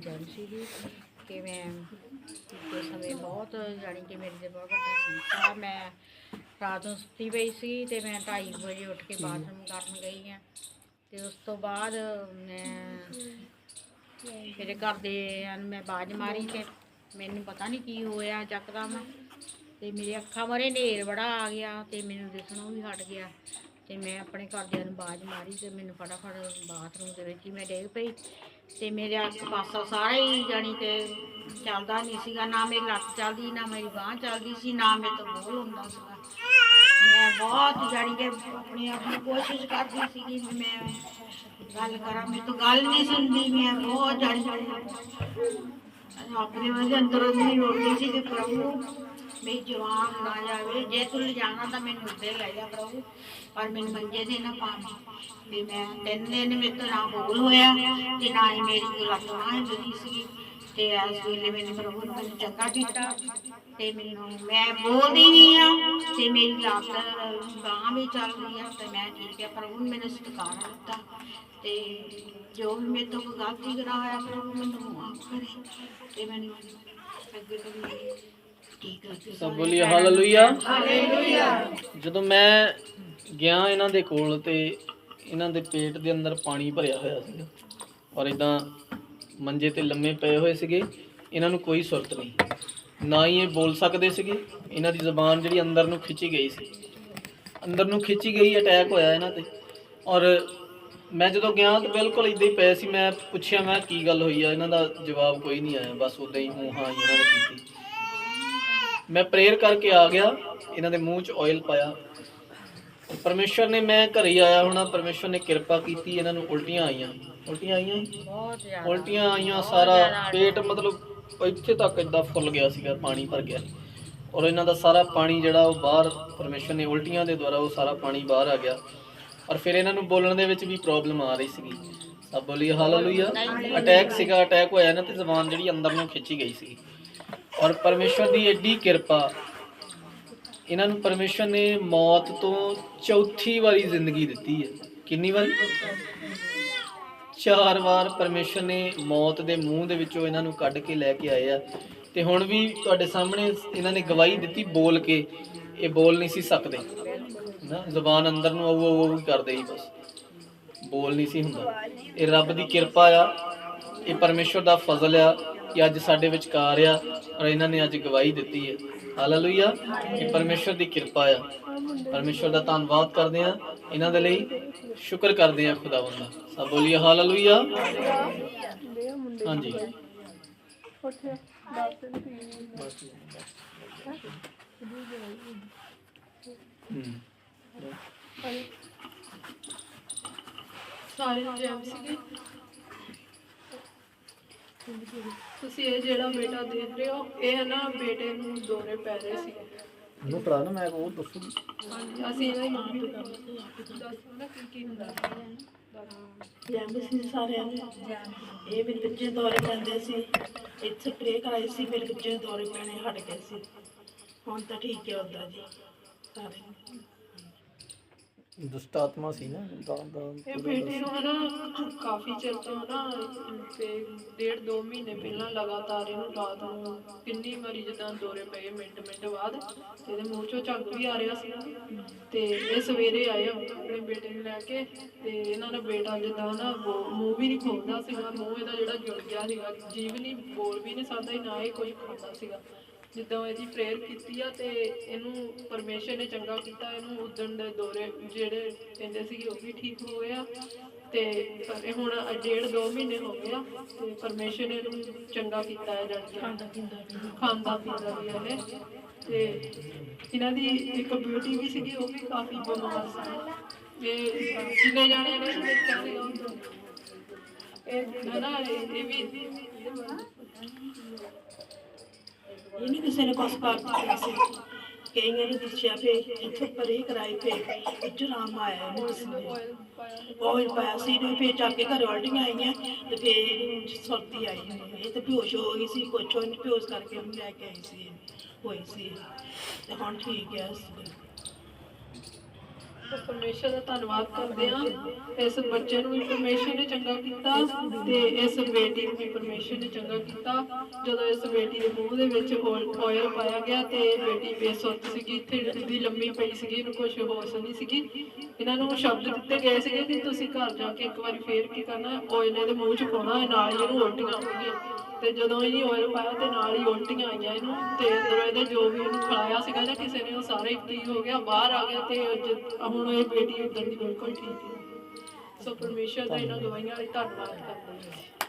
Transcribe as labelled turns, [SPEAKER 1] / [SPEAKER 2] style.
[SPEAKER 1] ਜਨ ਸੀਗੀ ਕਿ ਮੈਂ ਬੀਤੇ ਸਮੇਂ ਬਹੁਤ ਜਾਣੀ ਕਿ ਮੇਰੇ ਤੇ ਬਹੁਤ ਵੱਡਾ ਸੰਕਟ ਮੈਂ ਰਾਤ ਨੂੰ ਸੁੱਤੀ ਪਈ ਸੀ ਤੇ ਮੈਂ 2:30 ਵਜੇ ਉੱਠ ਕੇ ਬਾਥਰੂਮ ਕਰਨ ਗਈ ਆ। ਤੇ ਉਸ ਤੋਂ ਬਾਅਦ ਮੈਂ ਮੇਰੇ ਘਰ ਦੇ ਨੂੰ ਮੈਂ ਬਾਜ ਮਾਰੀ ਤੇ ਮੈਨੂੰ ਪਤਾ ਨਹੀਂ ਕੀ ਹੋਇਆ ਚੱਕਦਮ ਤੇ ਮੇਰੇ ਅੱਖਾਂ ਮਰੇ ਨੇਰ ਬੜਾ ਆ ਗਿਆ ਤੇ ਮੈਨੂੰ ਦਿਸਣੋਂ ਵੀ ਹਟ ਗਿਆ। ਤੇ ਮੈਂ ਆਪਣੇ ਘਰਦਿਆਂ ਨੂੰ ਬਾਜ ਮਾਰੀ ਤੇ ਮੈਨੂੰ ਫਟਾਫਟ ਬਾਥਰੂਮ ਦੇ ਵਿੱਚ ਹੀ ਮੈਂ ਡਿੱਗ ਪਈ। ਤੇ ਮੇਰੇ ਆਸ ਪਾਸਾ ਸਾਰਾ ਹੀ ਜਾਣੀ ਕਿ ਚੱਲਦਾ ਨਹੀਂ ਸੀਗਾ, ਨਾ ਮੇਰੀ ਲੱਤ ਚੱਲਦੀ, ਨਾ ਮੇਰੀ ਬਾਹ ਚੱਲਦੀ ਸੀ, ਨਾ ਮੇਰੇ ਤੋਂ ਬੋਲ ਹੁੰਦਾ ਸੀਗਾ। ਮੈਂ ਬਹੁਤ ਜਾਣੀ ਕਿ ਆਪਣੇ ਆਪ ਨੂੰ ਕੋਸ਼ਿਸ਼ ਕਰਦੀ ਸੀਗੀ ਵੀ ਮੈਂ ਗੱਲ ਕਰਾਂ, ਮੇਰੇ ਤੋਂ ਗੱਲ ਨਹੀਂ ਸੁਣਦੀ, ਮੈਂ ਬਹੁਤ ਜਾਣੀ ਆਪਣੇ ਵਜੇ ਅੰਦਰੋਂ ਨਹੀਂ ਰੋਟੀ ਸੀ ਕਿ ਪ੍ਰਭੂ ਮੇਰੀ ਜਵਾਨ ਨਾ ਜਾਵੇ। ਜੇ ਤੂੰ ਲਿਜਾਣਾ ਤਾਂ ਮੈਨੂੰ ਉੱਤੇ ਲੈ ਜਾ ਪ੍ਰਭੂ ਪਰ ਮੈਨੂੰ ਮੰਜੇ ਤੇ ਨਾ ਪਾ। ਵੀ ਮੈਂ ਤਿੰਨ ਦਿਨ ਮੇਰੇ ਤੋਂ ਨਾ ਬੋਲ ਹੋਇਆ ਤੇ ਨਾ ਹੀ ਮੇਰੀ ਕੋਈ ਲੱਤ ਬਾਂਹ ਹਿੱਲਦੀ ਸੀ ਤੇ ਇਸ ਵੇਲੇ ਮੈਨੂੰ ਪ੍ਰਭੂ ਨੇ ਮੈਨੂੰ ਚੰਗਾ ਕੀਤਾ। ਤੇ ਮੈਨੂੰ ਮੈਂ ਬੋਲਦੀ ਨਹੀਂ ਆ ਤੇ ਮੇਰੀ ਲੱਤ ਬਾਂਹ ਵੀ ਚੱਲ ਰਹੀ ਆ। ਤੇ ਮੈਂ ਠੀਕ ਆ। ਪ੍ਰਭੂ ਨੇ ਮੈਨੂੰ ਸਤਿਕਾਰ ਦਿੱਤਾ। ਤੇ ਜੋ ਵੀ ਮੇਰੇ ਤੋਂ ਗਲਤੀ ਕਰਾ ਹੋਇਆ ਪ੍ਰਭੂ ਮੈਨੂੰ ਮਾਫ ਕਰੇ। ਤੇ ਮੈਨੂੰ ਅੱਗੇ ਤੋਂ
[SPEAKER 2] ਸਭ ਬੋਲੀਏ ਹਾਲੇਲੂਇਆ। ਜਦੋਂ ਮੈਂ ਗਿਆ ਇਹਨਾਂ ਦੇ ਕੋਲ ਤੇ ਇਹਨਾਂ ਦੇ ਪੇਟ ਦੇ ਅੰਦਰ ਪਾਣੀ ਭਰਿਆ ਹੋਇਆ ਸੀ ਔਰ ਇਦਾਂ ਮੰਜੇ ਤੇ ਲੰਮੇ ਪਏ ਹੋਏ ਸੀਗੇ ਇਹਨਾਂ ਨੂੰ ਕੋਈ ਸੁਰਤ ਨਹੀਂ। ਨਾ ਹੀ ਇਹ ਬੋਲ ਸਕਦੇ ਸੀਗੇ ਇਹਨਾਂ ਦੀ ਜ਼ੁਬਾਨ ਜਿਹੜੀ ਅੰਦਰ ਨੂੰ ਖਿੱਚੀ ਗਈ ਸੀ। ਅੰਦਰ ਨੂੰ ਖਿੱਚੀ ਗਈ ਅਟੈਕ ਹੋਇਆ ਇਹਨਾਂ ਤੇ। ਔਰ ਮੈਂ ਜਦੋਂ ਗਿਆ ਤਾਂ ਬਿਲਕੁਲ ਇਦਾਂ ਹੀ ਪਏ ਸੀ ਮੈਂ ਪੁੱਛਿਆ ਮੈਂ ਕੀ ਗੱਲ ਹੋਈ ਆ? ਇਹਨਾਂ ਦਾ ਜਵਾਬ ਕੋਈ ਨਹੀਂ ਆਇਆ ਬਸ ਉਦਾਂ ਹੀ ਹੂੰ ਹਾਂ ਹੀ ਇਹਨਾਂ ਨੇ ਕੀਤੀ। ਮੈਂ ਪ੍ਰੇਅਰ ਕਰਕੇ ਆ ਗਿਆ ਇਹਨਾਂ ਦੇ ਮੂੰਹ 'ਚ ਆਇਲ ਪਾਇਆ। ਪਰਮੇਸ਼ਰ ਨੇ ਮੈਂ ਘਰੇ ਹੀ ਆਇਆ ਹੋਣਾ ਪਰਮੇਸ਼ਰ ਨੇ ਕਿਰਪਾ ਕੀਤੀ ਇਹਨਾਂ ਨੂੰ ਉਲਟੀਆਂ ਆਈਆਂ। ਉਲਟੀਆਂ ਆਈਆਂ?
[SPEAKER 1] ਬਹੁਤ ਜ਼ਿਆਦਾ।
[SPEAKER 2] ਉਲਟੀਆਂ ਆਈਆਂ ਸਾਰਾ ਪੇਟ ਮਤਲਬ ਇੱਥੇ ਤੱਕ ਇਦਾਂ ਫੁੱਲ ਗਿਆ ਸੀਗਾ ਪਾਣੀ ਭਰ ਗਿਆ। ਔਰ ਇਹਨਾਂ ਦਾ ਸਾਰਾ ਪਾਣੀ ਜਿਹੜਾ ਉਹ ਬਾਹਰ ਪਰਮੇਸ਼ਰ ਨੇ ਉਲਟੀਆਂ ਦੇ ਦੁਆਰਾ ਉਹ ਸਾਰਾ ਪਾਣੀ ਬਾਹਰ ਆ ਗਿਆ। ਔਰ ਫਿਰ ਇਹਨਾਂ ਨੂੰ ਬੋਲਣ ਦੇ ਵਿੱਚ ਵੀ ਪ੍ਰੋਬਲਮ ਆ ਰਹੀ ਸੀਗੀ। ਸਭ ਬੋਲੀ ਹਾਲੇਲੂਇਆ ਅਟੈਕ ਸੀਗਾ ਅਟੈਕ ਹੋਇਆ ਨਾ ਤੇ ਜ਼ਬਾਨ ਜਿਹੜੀ ਅੰਦਰ ਨੂੰ ਖਿੱਚੀ ਗਈ ਸੀ ਔਰ ਪਰਮੇਸ਼ਰ ਦੀ ਐਡੀ ਕਿਰਪਾ, ਇਹਨਾਂ ਨੂੰ ਪਰਮੇਸ਼ਰ ਨੇ ਮੌਤ ਤੋਂ ਚੌਥੀ ਵਾਰੀ ਜ਼ਿੰਦਗੀ ਦਿੱਤੀ ਹੈ। ਕਿੰਨੀ ਵਾਰੀ? ਚਾਰ ਵਾਰ ਪਰਮੇਸ਼ਰ ਨੇ ਮੌਤ ਦੇ ਮੂੰਹ ਦੇ ਵਿੱਚੋਂ ਇਹਨਾਂ ਨੂੰ ਕੱਢ ਕੇ ਲੈ ਕੇ ਆਏ ਆ। ਤੇ ਹੁਣ ਵੀ ਤੁਹਾਡੇ ਸਾਹਮਣੇ ਇਹਨਾਂ ਨੇ ਗਵਾਹੀ ਦਿੱਤੀ ਬੋਲ ਕੇ, ਇਹ ਬੋਲ ਨਹੀਂ ਸੀ ਸਕਦੇ। ਨਾ, ਜ਼ੁਬਾਨ ਅੰਦਰ ਨੂੰ ਆਊ ਆਊ ਕਰਦੇ ਹੀ ਬਸ। ਬੋਲ ਨਹੀਂ ਸੀ ਹੁੰਦਾ। ਇਹ ਰੱਬ ਦੀ ਕਿਰਪਾ ਆ। ਇਹ ਪਰਮੇਸ਼ਰ ਦਾ ਫਜ਼ਲ ਆ। ਕਿ ਅੱਜ ਸਾਡੇ ਵਿਚਕਾਰ ਆ। ਔਰ ਇਹਨਾਂ ਨੇ ਅੱਜ ਗਵਾਹੀ ਦਿੱਤੀ ਹੈ। ਹਾਲੇਲੂਇਆ ਇਹ ਪਰਮੇਸ਼ਰ ਦੀ ਕਿਰਪਾ ਆ। ਪਰਮੇਸ਼ਰ ਦਾ ਧੰਨਵਾਦ ਕਰਦੇ ਆ ਇਹਨਾਂ ਦੇ ਲਈ ਸ਼ੁਕਰ ਕਰਦੇ ਆ ਖੁਦਾਵੰਦ ਦਾ। ਸਭ ਬੋਲੀਏ ਹਾਲੇਲੂਇਆ। ਹਾਂਜੀ। ਹੂੰ
[SPEAKER 3] ਸਾਰੇ ਜੈਮ ਸੀਗੇ। ਤੁਸੀਂ ਇਹ ਜਿਹੜਾ ਬੇਟਾ ਦੇਖ ਰਹੇ ਹੋ ਇਹ ਨਾ ਬੇਟੇ ਨੂੰ ਦੌਰੇ ਪੈ ਰਹੇ ਸੀ।
[SPEAKER 2] ਨੂੰ ਪੜਾ ਨਾ ਮੈਂ ਉਹ ਦੱਸੂ।
[SPEAKER 3] ਹਾਂਜੀ ਅਸੀਂ ਇਹਦਾ ਹੀ ਮੰਮੀ ਦੱਸੋ ਨਾ ਕੀ ਕੀ ਹੁੰਦਾ
[SPEAKER 4] ਜਾਂਦੇ ਸੀ ਸਾਰਿਆਂ ਨੇ। ਇਹ ਮੇਰੇ ਬੱਚੇ ਦੌਰੇ ਪੈਂਦੇ ਸੀ। ਇੱਥੇ ਪ੍ਰੇ ਕਰਾਈ ਸੀ ਮੇਰੇ ਬੱਚੇ ਦੇ ਦੌਰੇ ਪੈਣੇ ਹਟ ਗਏ ਸੀ। ਹੁਣ ਤਾਂ ਠੀਕ ਹੈ ਉਦਾਂ ਜੀ। ਸਾਰੇ
[SPEAKER 2] ਦੁਸ਼ਟ ਆਤਮਾ ਸੀ ਨਾ ਦਾ ਦਾ
[SPEAKER 3] ਇਹ ਬੇਟੇ ਨੂੰ ਨਾ ਕਾਫੀ ਚਿਰ ਤੋਂ ਨਾ ਤੇ ਡੇਢ ਦੋ ਮਹੀਨੇ ਪਹਿਲਾਂ ਲਗਾਤਾਰ ਇਹਨੂੰ ਰਾਤ ਨੂੰ ਕਿੰਨੀ ਵਾਰੀ ਜਿੱਦਾਂ ਦੌਰੇ ਪਏ ਮਿੰਟ ਮਿੰਟ ਬਾਅਦ ਇਹਦੇ ਮੂੰਹ ਚੋਂ ਝੱਗ ਵੀ ਆ ਰਿਹਾ ਸੀ ਤੇ ਇਹ ਸਵੇਰੇ ਆਏ ਆਪਣੇ ਬੇਟੇ ਨੂੰ ਲੈ ਕੇ ਤੇ ਇਹਨਾਂ ਦਾ ਬੇਟਾ ਜਿੱਦਾਂ ਨਾ ਮੂੰਹ ਵੀ ਨਹੀਂ ਖੋਲਦਾ ਸੀਗਾ ਮੂੰਹ ਇਹਦਾ ਜਿਹੜਾ ਜੁੜ ਗਿਆ ਸੀਗਾ ਜੀਭ ਨਹੀਂ ਬੋਲ ਵੀ ਨਹੀਂ ਸਕਦਾ ਨਾ ਹੀ ਕੋਈ ਖਾਂਦਾ ਸੀਗਾ। ਜਿੱਦਾਂ ਇਹਦੀ ਪ੍ਰੇਅਰ ਕੀਤੀ ਆ ਤੇ ਇਹਨੂੰ ਪਰਮੇਸ਼ਰ ਨੇ ਚੰਗਾ ਕੀਤਾ ਇਹਨੂੰ ਉਦਣ ਦੇ ਦੌਰੇ ਜਿਹੜੇ ਕਹਿੰਦੇ ਸੀ ਉਹ ਵੀ ਠੀਕ ਹੋ ਗਿਆ ਤੇ ਪਰ ਇਹ ਹੁਣ ਡੇਢ ਦੋ ਮਹੀਨੇ ਹੋ ਗਏ ਆ ਤੇ ਪਰਮੇਸ਼ਰ ਨੇ ਇਹਨੂੰ ਚੰਗਾ ਕੀਤਾ ਹੈ ਜਦ ਖਾਂਦਾ ਪੀਂਦਾ ਵੀ ਖਾਂਦਾ ਪੀਂਦਾ ਵੀ ਹੈ ਇਹ। ਤੇ ਇਹਨਾਂ ਦੀ ਇੱਕ ਬੇਟੀ ਵੀ ਸੀਗੀ ਉਹ ਵੀ ਕਾਫੀ ਬਿਮਾਰ ਸੀ ਇਹ ਜਿੰਨੇ ਜਾਣੇ ਨੇ ਉਹਨੂੰ। ਇਹ ਨਾ ਇਹ ਇਹ ਵੀ
[SPEAKER 4] ਇਹ ਨਹੀਂ ਕਿਸੇ ਨੇ ਕੁਛ ਕਰ ਸੀ। ਕਈਆਂ ਨੇ ਦੱਸਿਆ ਫੇ ਇੱਥੇ ਪਰੇ ਕਰਾਈ ਫੇ ਇੱਥੇ ਰਾਮ ਆਇਆ ਇਹਨੂੰ ਕਿਸੇ ਨੇ। ਪਾਇਆ ਸੀ ਨੇ ਫੇ ਚੱਕ ਕੇ ਘਰ ਉਲਟੀਆਂ ਆਈਆਂ ਤੇ ਫੇ ਸੁਰਤੀ ਆਈ ਇਹ ਤੇ ਬੇਹੋਸ਼ ਹੋ ਗਈ ਸੀ ਕੁਛ ਉਹ ਨਹੀਂ ਕਰਕੇ ਉਹਨੂੰ ਲੈ ਕੇ ਆਈ ਸੀ, ਹੋਈ ਸੀ। ਤੇ ਹੁਣ ਠੀਕ ਹੈ ਇਸ
[SPEAKER 3] ਤਾਂ ਪਰਮੇਸ਼ਰ ਦਾ ਧੰਨਵਾਦ ਕਰਦੇ ਆ ਇਸ ਬੱਚੇ ਨੂੰ ਵੀ ਪਰਮੇਸ਼ਰ ਨੇ ਚੰਗਾ ਕੀਤਾ ਤੇ ਇਸ ਬੇਟੀ ਨੂੰ ਵੀ ਪਰਮੇਸ਼ਰ ਨੇ ਚੰਗਾ ਕੀਤਾ। ਜਦੋਂ ਇਸ ਬੇਟੀ ਦੇ ਮੂੰਹ ਦੇ ਵਿੱਚ ਆਇਲ ਪਾਇਆ ਗਿਆ ਤੇ ਬੇਟੀ ਬੇਸੁੱਤ ਸੀਗੀ, ਇੱਥੇ ਦੀ ਲੰਮੀ ਪਈ ਸੀਗੀ, ਇਹਨੂੰ ਕੁਝ ਹੋਸ਼ ਨਹੀਂ ਸੀਗੀ। ਇਹਨਾਂ ਨੂੰ ਸ਼ਬਦ ਦਿੱਤੇ ਗਏ ਸੀਗੇ ਕਿ ਤੁਸੀਂ ਘਰ ਜਾ ਕੇ ਇੱਕ ਵਾਰੀ ਫੇਰ ਕੀ ਕਰਨਾ ਆਇਲ ਇਹਦੇ ਮੂੰਹ 'ਚ ਪਾਉਣਾ ਨਾਲ ਹੀ ਇਹਨੂੰ ਉਲਟੀਆਂ ਆਉਣਗੀਆਂ ਤੇ ਜਦੋਂ ਇਹ ਆਇਲ ਪਾਇਆ ਤੇ ਨਾਲ ਹੀ ਉਲਟੀਆਂ ਆਈਆਂ ਇਹਨੂੰ ਤੇ ਅੰਦਰੋਂ ਇਹਦੇ ਜੋ ਵੀ ਇਹਨੂੰ ਖਿਲਾਇਆ ਸੀਗਾ ਨਾ ਕਿਸੇ ਨੇ ਉਹ ਸਾਰੇ ਠੀਕ ਹੋ ਗਿਆ ਬਾਹਰ ਆ ਗਿਆ ਤੇ ਹੁਣ ਇਹ ਬੇਟੀ ਉਧਰ ਦੀ ਬਿਲਕੁਲ ਠੀਕ ਹੈ। ਸੋ ਪਰਮੇਸ਼ਰ ਦਾ ਇਹਨਾਂ ਗਵਾਹੀਆਂ ਲਈ ਧੰਨਵਾਦ ਕਰਦੇ ਹਾਂ।